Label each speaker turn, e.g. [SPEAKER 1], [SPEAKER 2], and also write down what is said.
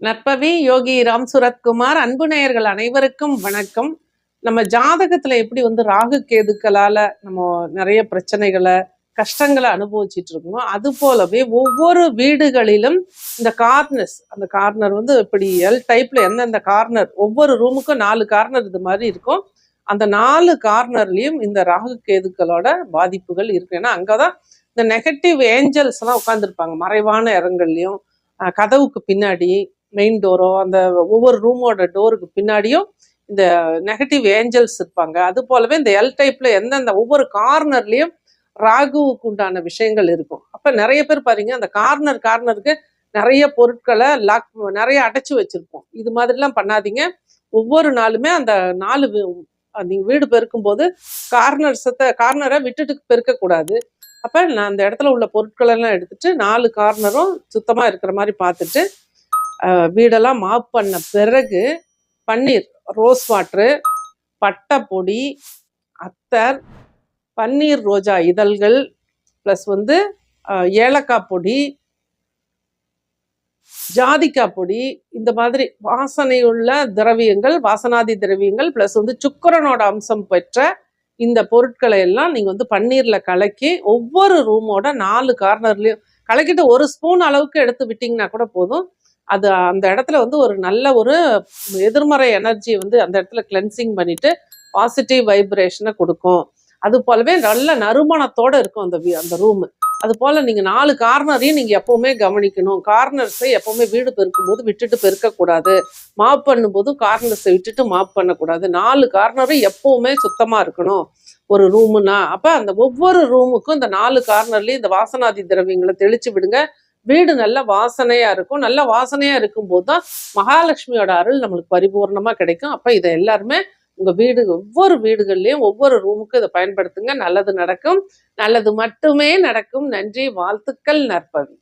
[SPEAKER 1] நற்பவி யோகி ராம் சுரத்குமார் அன்பு நேயர்கள் அனைவருக்கும் வணக்கம். நம்ம ஜாதகத்துல எப்படி வந்து ராகு கேதுக்களால நம்ம நிறைய பிரச்சனைகளை கஷ்டங்களை அனுபவிச்சுட்டு இருக்கோமோ அது போலவே ஒவ்வொரு வீடுகளிலும் இந்த கார்னர்ஸ் அந்த கார்னர் வந்து இப்படி எல் டைப்ல எந்தெந்த கார்னர் ஒவ்வொரு ரூமுக்கும் நாலு கார்னர் இது மாதிரி இருக்கும். அந்த நாலு கார்னர்லயும் இந்த ராகு கேதுக்களோட பாதிப்புகள் இருக்கு. ஏன்னா அங்கதான் இந்த நெகட்டிவ் ஏஞ்சல்ஸ் எல்லாம் உட்காந்துருப்பாங்க மறைவான இடங்கள்லயும் கதவுக்கு பின்னாடி மெயின் டோரோ அந்த ஒவ்வொரு ரூமோட டோருக்கு பின்னாடியும் இந்த நெகட்டிவ் ஏஞ்சல்ஸ் இருப்பாங்க. அது போலவே இந்த எல் டைப்ல எந்தெந்த ஒவ்வொரு கார்னர்லேயும் ராகுவுக்கு உண்டான விஷயங்கள் இருக்கும். அப்போ நிறைய பேர் பாருங்க அந்த கார்னர் கார்னருக்கு நிறைய பொருட்களை லாக் நிறைய அடைச்சி வச்சிருப்போம். இது மாதிரிலாம் பண்ணாதீங்க. ஒவ்வொரு நாளுமே அந்த நாலு நீங்கள் அஹ் நீங்க வீடு பெருக்கும்போது கார்னர்ஸத்தை கார்னரை விட்டுட்டு பெருக்கக்கூடாது அப்போ நான் அந்த இடத்துல உள்ள பொருட்களெல்லாம் எடுத்துட்டு நாலு கார்னரும் சுத்தமாக இருக்கிற மாதிரி பார்த்துட்டு வீடெல்லாம் மாப் பண்ண பிறகு பன்னீர் ரோஸ் வாட்ரு பட்டை பொடி அத்தர் பன்னீர் ரோஜா இதழ்கள் ப்ளஸ் வந்து ஏலக்காய் பொடி ஜாதிக்காய் பொடி இந்த மாதிரி வாசனையுள்ள திரவியங்கள் வாசனாதி திரவியங்கள் ப்ளஸ் வந்து சுக்கரனோட அம்சம் பெற்ற இந்த பொருட்களை எல்லாம் நீங்கள் வந்து பன்னீரில் கலக்கி ஒவ்வொரு ரூமோட நாலு கார்னர்லேயும் கலக்கிட்டு ஒரு ஸ்பூன் அளவுக்கு எடுத்து விட்டிங்கன்னா கூட போதும். அது அந்த இடத்துல வந்து ஒரு நல்ல ஒரு எதிர்மறை எனர்ஜி வந்து அந்த இடத்துல கிளென்சிங் பண்ணிட்டு பாசிட்டிவ் வைப்ரேஷனை கொடுக்கும். அது போலவே நல்ல நறுமணத்தோட இருக்கும் அந்த அந்த ரூம் அது போல நீங்க நாலு கார்னரையும் நீங்க எப்பவுமே கவனிக்கணும். கார்னர்ஸை எப்பவுமே வீடு பெருக்கும்போது விட்டுட்டு பெருக்கக்கூடாது. மாப் பண்ணும்போது கார்னர்ஸை விட்டுட்டு மாப் பண்ணக்கூடாது. நாலு கார்னரும் எப்பவுமே சுத்தமா இருக்கணும். ஒரு ரூமுனா அப்ப அந்த ஒவ்வொரு ரூமுக்கும் இந்த நாலு கார்னர்லயும் இந்த வாசனாதி திரவியங்களை தெளிச்சு விடுங்க. வீடு நல்ல வாசனையா இருக்கும். நல்ல வாசனையா இருக்கும்போது தான் மகாலட்சுமியோட அருள் நம்மளுக்கு பரிபூர்ணமா கிடைக்கும். அப்ப இதை எல்லாருமே உங்க வீடு ஒவ்வொரு வீடுகள்லயும் ஒவ்வொரு ரூமுக்கும் இதை பயன்படுத்துங்க. நல்லது நடக்கும். நல்லது மட்டுமே நடக்கும். நன்றி. வாழ்த்துக்கள் நற்பவி.